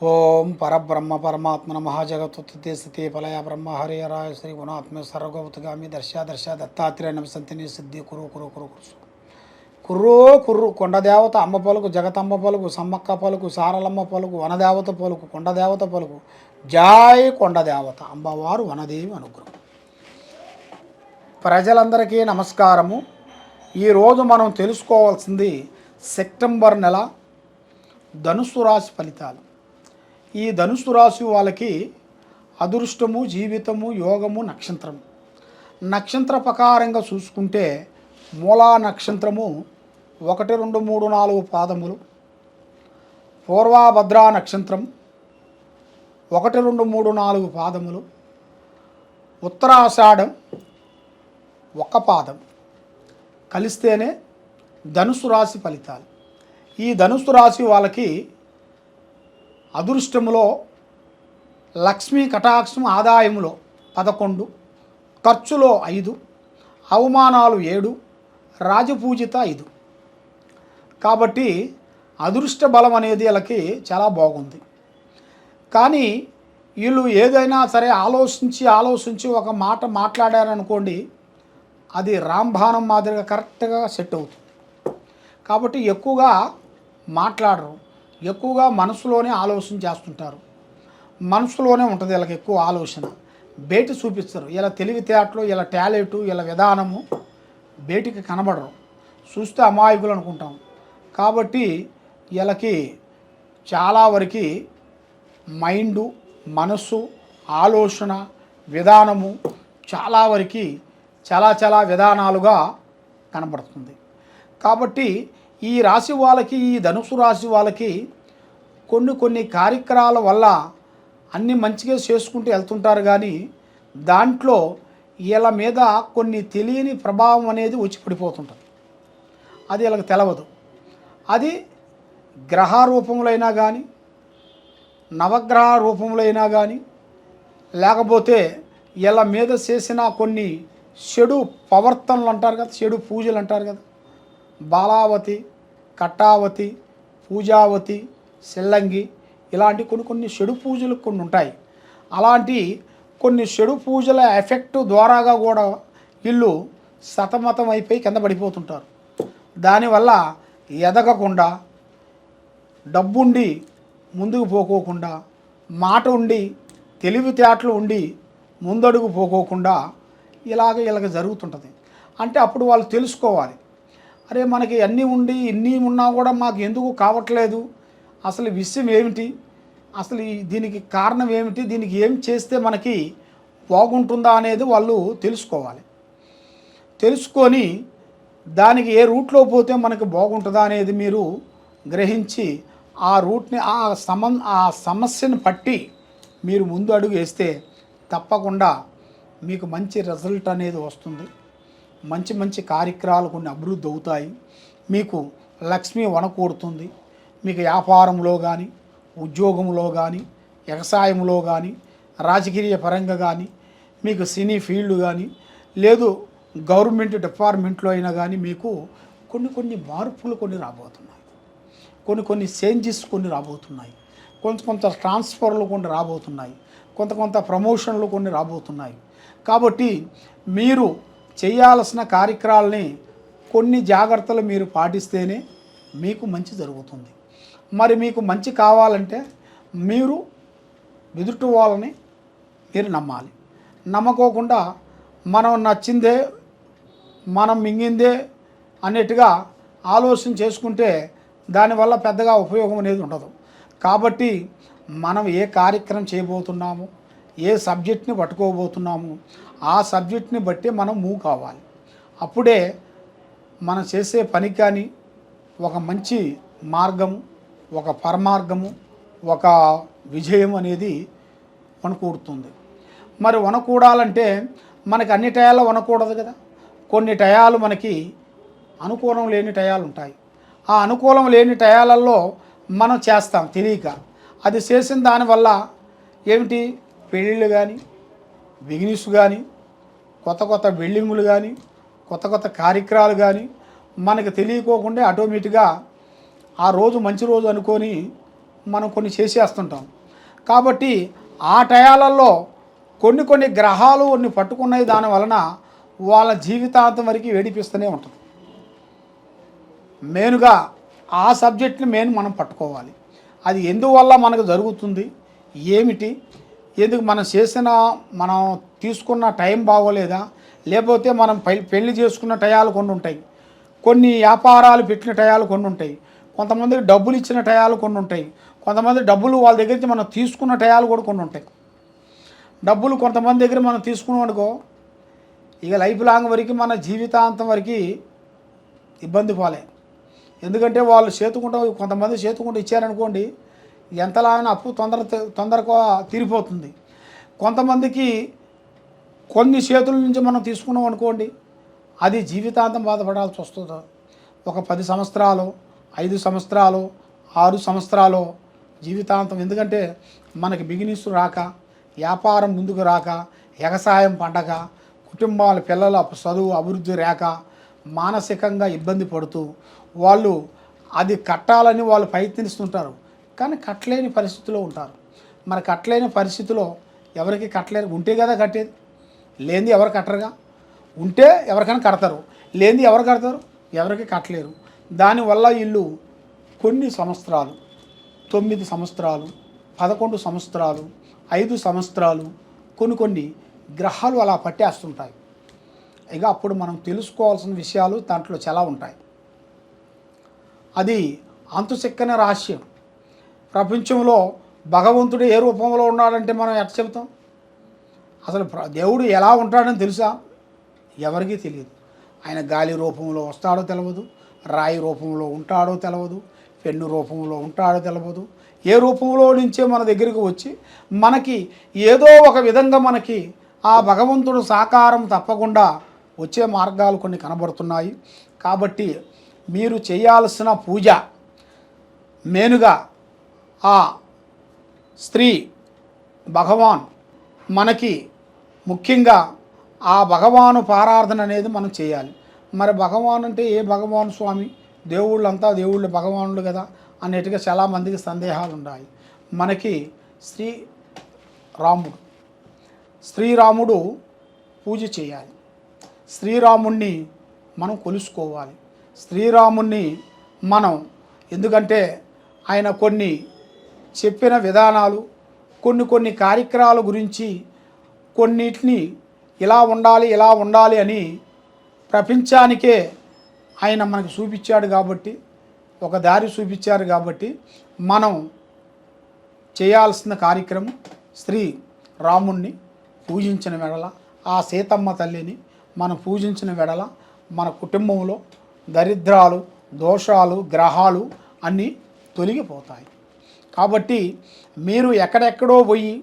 ఓం పరబ్రహ్మ పరమాత్మన మహాజగత్తుతే స్థితి పలయ బ్రహ్మ హరిహరాయ శ్రీ గుణాత్మ సర్వగౌతగామి దర్శ దర్శ దత్తాత్రేయ నమసంతిని సిద్ధి కురు కురు కురు కురు కుర్రో కుర్రు కొండదేవత అమ్మ పలుకు జగతమ్మ పలుకు సమ్మక్క పలుకు సారలమ్మ పలుకు వనదేవత పలుకు కొండదేవత పలుకు. జాయ్ కొండదేవత అమ్మవారు వనదేవి అనుగ్రహం. ప్రజలందరికీ నమస్కారము. ఈరోజు మనం తెలుసుకోవాల్సింది సెప్టెంబర్ నెల ధనుసు రాశి ఫలితాలు. ఈ ధనుసు రాశి వాళ్ళకి అదృష్టము జీవితము యోగము నక్షత్రము. నక్షత్ర ప్రకారంగా చూసుకుంటే మూలా నక్షత్రము ఒకటి రెండు మూడు నాలుగు పాదములు. పూర్వాభద్రా నక్షత్రం ఒకటి రెండు మూడు నాలుగు పాదములు. ఉత్తరాషాఢం ఒక పాదం. కలిస్తేనే ధనుసు రాశి ఫలితాలు. ఈ ధనుసు రాశి వాళ్ళకి అదృష్టములో లక్ష్మీ కటాక్షం ఆదాయములో పదకొండు ఖర్చులో ఐదు అవమానాలు ఏడు రాజపూజిత ఐదు. కాబట్టి అదృష్ట బలం అనేది వీళ్ళకి చాలా బాగుంది. కానీ వీళ్ళు ఏదైనా సరే ఆలోచించి ఆలోచించి ఒక మాట మాట్లాడారనుకోండి అది రాంబాణం మాదిరిగా కరెక్ట్గా సెట్ అవుతుంది. కాబట్టి ఎక్కువగా మాట్లాడరు. ఎక్కువగా మనసులోనే ఆలోచన చేస్తుంటారు. మనసులోనే ఉంటుంది వీళ్ళకి ఎక్కువ ఆలోచన. బయట చూపిస్తారు. ఇలా తెలివితేటలు ఇలా టాలెంటు ఇలా విధానము బయటికి కనబడరు. చూస్తే అమాయకులు అనుకుంటాం. కాబట్టి వీళ్ళకి చాలా వరకు మైండు మనస్సు ఆలోచన విధానము చాలా వరకు చాలా చాలా విధానాలుగా కనబడుతుంది. కాబట్టి ఈ రాశి వాళ్ళకి ఈ ధనుసు రాశి వాళ్ళకి కొన్ని కొన్ని కార్యక్రమాల వల్ల అన్ని మంచిగా చేసుకుంటూ వెళ్తుంటారు కానీ దాంట్లో వీళ్ళ మీద కొన్ని తెలియని ప్రభావం అనేది వచ్చి పడిపోతుంటుంది. అది వీళ్ళకి తెలవదు. అది గ్రహ రూపంలో అయినా కానీ నవగ్రహ రూపంలో అయినా కానీ లేకపోతే వీళ్ళ మీద చేసిన కొన్ని చెడు ప్రవర్తనలు అంటారు కదా చెడు పూజలు అంటారు కదా బాలావతి కట్టావతి పూజావతి సెల్లంగి ఇలాంటి కొన్ని కొన్ని షెడు పూజలు కొన్ని ఉంటాయి. అలాంటి కొన్ని షెడు పూజల ఎఫెక్ట్ ద్వారాగా కూడా వీళ్ళు సతమతం అయిపోయి కింద పడిపోతుంటారు. దానివల్ల ఎదగకుండా డబ్బుండి ముందుకు పోకోకుండా మాట ఉండి తెలివితేటలు ఉండి ముందడుగు పోకోకుండా ఇలాగ ఇలాగ జరుగుతుంటుంది. అంటే అప్పుడు వాళ్ళు తెలుసుకోవాలి. అరే మనకి అన్నీ ఉండి ఇన్ని ఉన్నా కూడా మాకు ఎందుకు కావట్లేదు? అసలు విషయం ఏమిటి? అసలు ఈ దీనికి కారణం ఏమిటి? దీనికి ఏం చేస్తే మనకి బాగుంటుందా అనేది వాళ్ళు తెలుసుకోవాలి. తెలుసుకొని దానికి ఏ రూట్లో పోతే మనకి బాగుంటుందా అనేది మీరు గ్రహించి ఆ రూట్ని ఆ సమ ఆ సమస్యను పట్టి మీరు ముందు అడుగు వేస్తే తప్పకుండా మీకు మంచి రిజల్ట్ అనేది వస్తుంది. మంచి మంచి కార్యక్రమాలు కొన్ని అభివృద్ధి అవుతాయి. మీకు లక్ష్మి వనకూడుతుంది మీకు వ్యాపారంలో కానీ ఉద్యోగంలో కానీ వ్యవసాయంలో కానీ రాజకీయ పరంగా కానీ మీకు సినీ ఫీల్డ్ కానీ లేదు గవర్నమెంట్ డిపార్ట్మెంట్లో అయినా కానీ మీకు కొన్ని కొన్ని మార్పులు కొన్ని రాబోతున్నాయి. కొన్ని కొన్ని చేంజెస్ కొన్ని రాబోతున్నాయి. కొంత కొంత ట్రాన్స్ఫర్లు కొన్ని రాబోతున్నాయి. కొంత కొంత ప్రమోషన్లు కొన్ని రాబోతున్నాయి. కాబట్టి మీరు చేయాల్సిన కార్యక్రమాలని కొన్ని జాగ్రత్తలు మీరు పాటిస్తేనే మీకు మంచి జరుగుతుంది. మరి మీకు మంచి కావాలంటే మీరు ఎదుటి వాళ్ళని మీరు నమ్మాలి. నమ్మకోకుండా మనం నచ్చిందే మనం మింగిందే అన్నట్టుగా ఆలోచన చేసుకుంటే దానివల్ల పెద్దగా ఉపయోగం అనేది ఉండదు. కాబట్టి మనం ఏ కార్యక్రమం చేయబోతున్నాము ఏ సబ్జెక్ట్ని పట్టుకోబోతున్నాము ఆ సబ్జెక్ట్ని బట్టి మనం మూవ్ కావాలి. అప్పుడే మనం చేసే పని కానీ ఒక మంచి మార్గము ఒక పరమార్గము ఒక విజయం అనేది వనకూడుతుంది మరి వనకూడాలంటే మనకి అన్ని టయాల్లో వనకూడదు కదా. కొన్ని టయాలు మనకి అనుకూలం లేని టయాలు ఉంటాయి. ఆ అనుకూలం లేని టయాలలో మనం చేస్తాం తెలియక. అది చేసిన దానివల్ల ఏమిటి? పెళ్ళిళ్ళు కానీ బిగినెస్ కానీ కొత్త కొత్త బిల్డింగులు కానీ కొత్త కొత్త కార్యక్రమాలు కానీ మనకు తెలియకోకుండా ఆటోమేటిక్గా ఆ రోజు మంచి రోజు అనుకొని మనం కొన్ని చేసేస్తుంటాం. కాబట్టి ఆ టయాలలో కొన్ని కొన్ని గ్రహాలు కొన్ని పట్టుకున్నాయి. దాని వలన వాళ్ళ జీవితాంతం వరకు వేడిపిస్తూనే ఉంటుంది. మెయిన్గా ఆ సబ్జెక్ట్ని మెయిన్ మనం పట్టుకోవాలి. అది ఎందువల్ల మనకు జరుగుతుంది? ఏమిటి? ఎందుకు మనం చేసిన మనం తీసుకున్న టైం బాగోలేదా? లేకపోతే మనం పె- పెళ్ళి చేసుకున్న టయాలు కొన్ని ఉంటాయి. కొన్ని వ్యాపారాలు పెట్టిన టయాలు కొన్ని ఉంటాయి. కొంతమందికి డబ్బులు ఇచ్చిన టయాలు కొన్ని ఉంటాయి. కొంతమంది డబ్బులు వాళ్ళ దగ్గర నుంచి మనం తీసుకున్న టయాలు కూడా కొన్ని ఉంటాయి. డబ్బులు కొంతమంది దగ్గర మనం తీసుకున్నాం అనుకో ఇక లైఫ్ లాంగ్ వరకు మన జీవితాంతం వరకు ఇబ్బంది పోలే. ఎందుకంటే వాళ్ళు చేతుకుంటూ కొంతమంది చేతుకుంటూ ఇచ్చారనుకోండి ఎంతలాగైనా అప్పు తొందర తొందరగా తీరిపోతుంది. కొంతమందికి కొన్ని చేతుల నుంచి మనం తీసుకున్నాం అనుకోండి అది జీవితాంతం బాధపడాల్సి వస్తుంది. ఒక పది సంవత్సరాలు ఐదు సంవత్సరాలు ఆరు సంవత్సరాలు జీవితాంతం. ఎందుకంటే మనకి బిగినిస్ రాక వ్యాపారం ముందుకు రాక వ్యవసాయం పండగ కుటుంబాల పిల్లల చదువు అభివృద్ధి రాక మానసికంగా ఇబ్బంది పడుతూ వాళ్ళు అది కట్టాలని వాళ్ళు ప్రయత్నిస్తుంటారు. కానీ కట్టలేని పరిస్థితిలో ఉంటారు. మరి కట్టలేని పరిస్థితిలో ఎవరికి కట్టలేరు? ఉంటే కదా కట్టేది. లేనిది ఎవరు కట్టరుగా? ఉంటే ఎవరికైనా కడతారు. లేనిది ఎవరు కడతారు? ఎవరికి కట్టలేరు. దానివల్ల ఇల్లు కొన్ని సంవత్సరాలు తొమ్మిది సంవత్సరాలు పదకొండు సంవత్సరాలు ఐదు సంవత్సరాలు కొన్ని కొన్ని గ్రహాలు అలా పట్టేస్తుంటాయి. ఇక అప్పుడు మనం తెలుసుకోవాల్సిన విషయాలు దాంట్లో చాలా ఉంటాయి. అది అంతుచిక్కని రహస్యం ప్రపంచంలో భగవంతుడు ఏ రూపంలో ఉన్నాడంటే మనం ఎట్లా చెబుతాం? అసలు ప్ర- దేవుడు ఎలా ఉంటాడని తెలుసా? ఎవరికీ తెలియదు. ఆయన గాలి రూపంలో వస్తాడో తెలియదు రాయి రూపంలో ఉంటాడో తెలియదు పెన్ను రూపంలో ఉంటాడో తెలియదు ఏ రూపంలో నుంచే మన దగ్గరికి వచ్చి మనకి ఏదో ఒక విధంగా మనకి ఆ భగవంతుడు సాకారం తప్పకుండా వచ్చే మార్గాలు కొన్ని కనబడుతున్నాయి. కాబట్టి మీరు చేయాల్సిన పూజ మెయిన్గా ఆ స్త్రీ భగవాన్ మనకి ముఖ్యంగా ఆ భగవాను పారార్థన అనేది మనం చేయాలి. మరి భగవాన్ అంటే ఏ భగవాన్ స్వామి? దేవుళ్ళంతా దేవుళ్ళు భగవానులు కదా అనేట్టుగా చాలామందికి సందేహాలు ఉన్నాయి మనకి శ్రీ రాముడు శ్రీరాముడు పూజ చేయాలి. శ్రీరాముణ్ణి మనం కొలుసుకోవాలి. శ్రీరాముణ్ణి మనం ఎందుకంటే ఆయన కొన్ని చెప్పిన విధానాలు కొన్ని కొన్ని కార్యక్రమాల గురించి కొన్నిటిని ఇలా ఉండాలి ఇలా ఉండాలి అని ప్రపంచానికే ఆయన మనకు చూపించాడు కాబట్టి ఒక దారి చూపించారు కాబట్టి మనం చేయాల్సిన కార్యక్రమం శ్రీ రాముణ్ణి పూజించిన వెడల ఆ సీతమ్మ తల్లిని మనం పూజించిన వెడల మన కుటుంబంలో దరిద్రాలు దోషాలు గ్రహాలు అన్నీ తొలగిపోతాయి. కాబట్టి మీరు ఎక్కడెక్కడో పోయి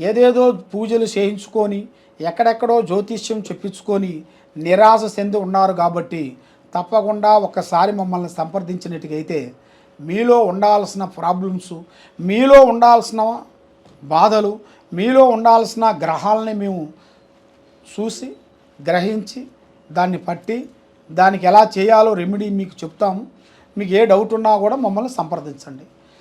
ఏదేదో పూజలు చేయించుకొని ఎక్కడెక్కడో జ్యోతిష్యం చెప్పించుకొని నిరాశ చెంది ఉన్నారు కాబట్టి తప్పకుండా ఒక్కసారి మమ్మల్ని సంప్రదించినట్టుగైతే మీలో ఉండాల్సిన ప్రాబ్లమ్స్ మీలో ఉండాల్సిన బాధలు మీలో ఉండాల్సిన గ్రహాలని మేము చూసి గ్రహించి దాన్ని పట్టి దానికి ఎలా చేయాలో రెమెడీ మీకు చెప్తాము మీకు ఏ డౌట్ ఉన్నా కూడా మమ్మల్ని సంప్రదించండి.